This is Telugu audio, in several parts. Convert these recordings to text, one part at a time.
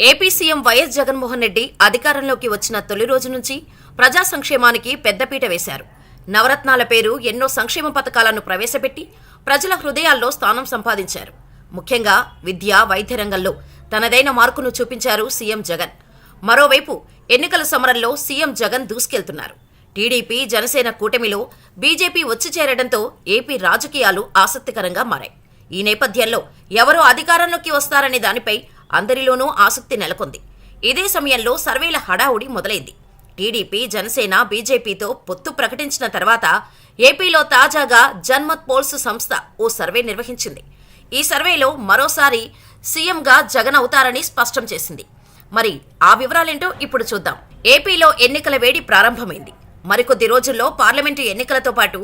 AP CM YS Jaganmohan Reddy అధికారంలోకి వచ్చిన తొలి రోజు నుంచి ప్రజా సంక్షేమానికి పెద్దపీట వేశారు. నవరత్నాల పేరు ఎన్నో సంక్షేమ పథకాలను ప్రవేశపెట్టి ప్రజల హృదయాల్లో స్థానం సంపాదించారు. ముఖ్యంగా విద్య వైద్య రంగంలో తనదైన మార్కును చూపించారు సీఎం జగన్. మరోవైపు ఎన్నికల సమరంలో సీఎం జగన్ దూసుకెళ్తున్నారు. టీడీపీ జనసేన కూటమిలో బీజేపీ వచ్చి చేరడంతో ఏపీ రాజకీయాలు ఆసక్తికరంగా మారాయి. ఈ నేపథ్యంలో ఎవరు అధికారంలోకి వస్తారనే దానిపై అందరిలోనూ ఆసక్తి నెలకొంది. ఇదే సమయంలో సర్వేల హడావుడి మొదలైంది. టీడీపీ జనసేన బీజేపీతో పొత్తు ప్రకటించిన తర్వాత ఏపీలో తాజాగా జన్మత్ పోల్స్ సంస్థ ఓ సర్వే నిర్వహించింది. ఈ సర్వేలో మరోసారి సీఎంగా జగన్ అవుతారని స్పష్టం చేసింది. మరి ఆ వివరాలేంటో ఇప్పుడు చూద్దాం. ఏపీలో ఎన్నికల వేడి ప్రారంభమైంది. మరికొద్ది రోజుల్లో పార్లమెంటు ఎన్నికలతో పాటు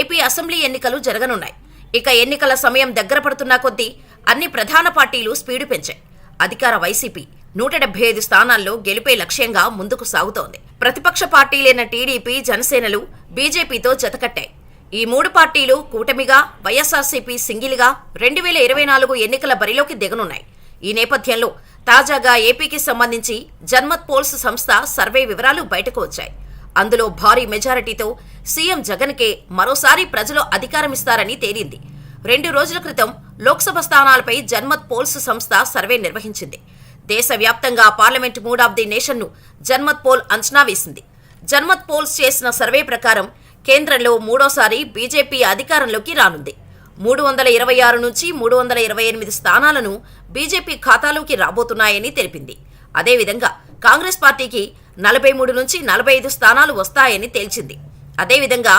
ఏపీ అసెంబ్లీ ఎన్నికలు జరగనున్నాయి. ఇక ఎన్నికల సమయం దగ్గర పడుతున్న కొద్దీ అన్ని ప్రధాన పార్టీలు స్పీడు పెంచాయి. అధికార వైసీపీ నూట డెబ్బై ఐదు స్థానాల్లో గెలిపే లక్ష్యంగా ముందుకు సాగుతోంది. ప్రతిపక్ష పార్టీలైన టీడీపీ జనసేనలు బీజేపీతో జతకట్టాయి. ఈ మూడు పార్టీలు కూటమిగా వైఎస్ఆర్సీపీ సింగిల్గా రెండు వేల ఇరవై నాలుగు ఎన్నికల బరిలోకి దిగనున్నాయి. ఈ నేపథ్యంలో తాజాగా ఏపీకి సంబంధించి జన్మత్ పోల్స్ సంస్థ సర్వే వివరాలు బయటకు వచ్చాయి. అందులో భారీ మెజారిటీతో సీఎం జగన్కే మరోసారి ప్రజలు అధికారమిస్తారని తేలింది. రెండు రోజుల క్రితం లోక్సభ స్థానాలపై జన్మత్ పోల్స్ సంస్థ సర్వే నిర్వహించింది. దేశవ్యాప్తంగా పార్లమెంట్ మూడ్ ఆఫ్ ది నేషన్ను జన్మత్ పోల్ అంచనా వేసింది. జన్మత్ పోల్స్ చేసిన సర్వే ప్రకారం కేంద్రంలో మూడోసారి బీజేపీ అధికారంలోకి రానుంది. మూడు వందల ఇరవై ఆరు నుంచి మూడు వందల ఇరవై ఎనిమిది స్థానాలను బీజేపీ ఖాతాలోకి రాబోతున్నాయని తెలిపింది. అదేవిధంగా కాంగ్రెస్ పార్టీకి నలభై మూడు నుంచి నలభై ఐదు స్థానాలు వస్తాయని తేల్చింది. అదేవిధంగా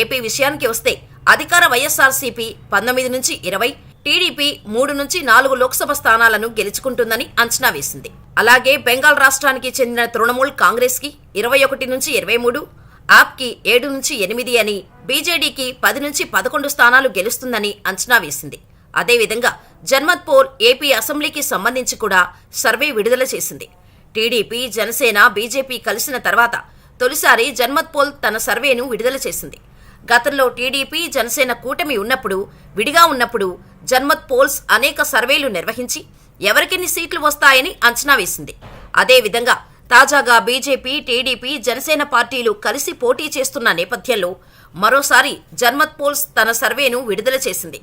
ఏపీ విషయానికి వస్తే అధికార వైఎస్ఆర్సీపీ పంతొమ్మిది నుంచి ఇరవై టీడీపీ మూడు నుంచి నాలుగు లోక్సభ స్థానాలను గెలుచుకుంటుందని అంచనా వేసింది. అలాగే బెంగాల్ రాష్ట్రానికి చెందిన తృణమూల్ కాంగ్రెస్కి ఇరవై ఒకటి నుంచి ఇరవై మూడు ఆప్కి ఏడు నుంచి ఎనిమిది అని బీజేడీకి పది నుంచి పదకొండు స్థానాలు గెలుస్తుందని అంచనా వేసింది. అదేవిధంగా జన్మత్ పోల్ ఏపీ అసెంబ్లీకి సంబంధించి కూడా సర్వే విడుదల చేసింది. టీడీపీ జనసేన బీజేపీ కలిసిన తర్వాత తొలిసారి జన్మత్ పోల్ తన సర్వేను విడుదల చేసింది. గతంలో టీడీపీ జనసేన కూటమి ఉన్నప్పుడు విడిగా ఉన్నప్పుడు జన్మత్ పోల్స్ అనేక సర్వేలు నిర్వహించి ఎవరికెన్ని సీట్లు వస్తాయని అంచనా వేసింది. అదేవిధంగా తాజాగా బీజేపీ టీడీపీ జనసేన పార్టీలు కలిసి పోటీ చేస్తున్న నేపథ్యంలో మరోసారి జన్మత్ పోల్స్ తన సర్వేను విడుదల చేసింది.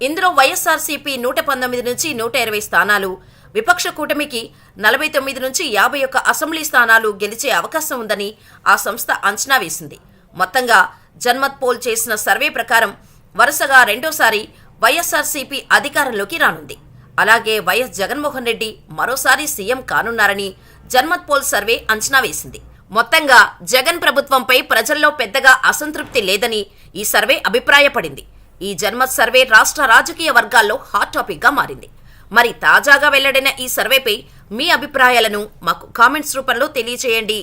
ఇందులో వైఎస్ఆర్సీపీ నూట పంతొమ్మిది నుంచి నూట ఇరవై స్థానాలు విపక్ష కూటమికి నలభై తొమ్మిది నుంచి యాభై ఒక్క అసెంబ్లీ స్థానాలు గెలిచే అవకాశం ఉందని ఆ సంస్థ అంచనా వేసింది. మొత్తంగా జన్మత్ పోల్ చేసిన సర్వే ప్రకారం వరుసగా రెండోసారి వైఎస్ఆర్సీపీ అధికారంలోకి రానుంది. అలాగే వైఎస్ జగన్మోహన్ రెడ్డి మరోసారి సీఎం కానున్నారని జన్మత్ పోల్ సర్వే అంచనా వేసింది. మొత్తంగా జగన్ ప్రభుత్వంపై ప్రజల్లో పెద్దగా అసంతృప్తి లేదని ఈ సర్వే అభిప్రాయపడింది. ఈ జన్మత్ సర్వే రాష్ట్ర రాజకీయ వర్గాల్లో హాట్ టాపిక్గా మారింది. మరి తాజాగా వెల్లడైన ఈ సర్వేపై మీ అభిప్రాయాలను మాకు కామెంట్స్ రూపంలో తెలియచేయండి.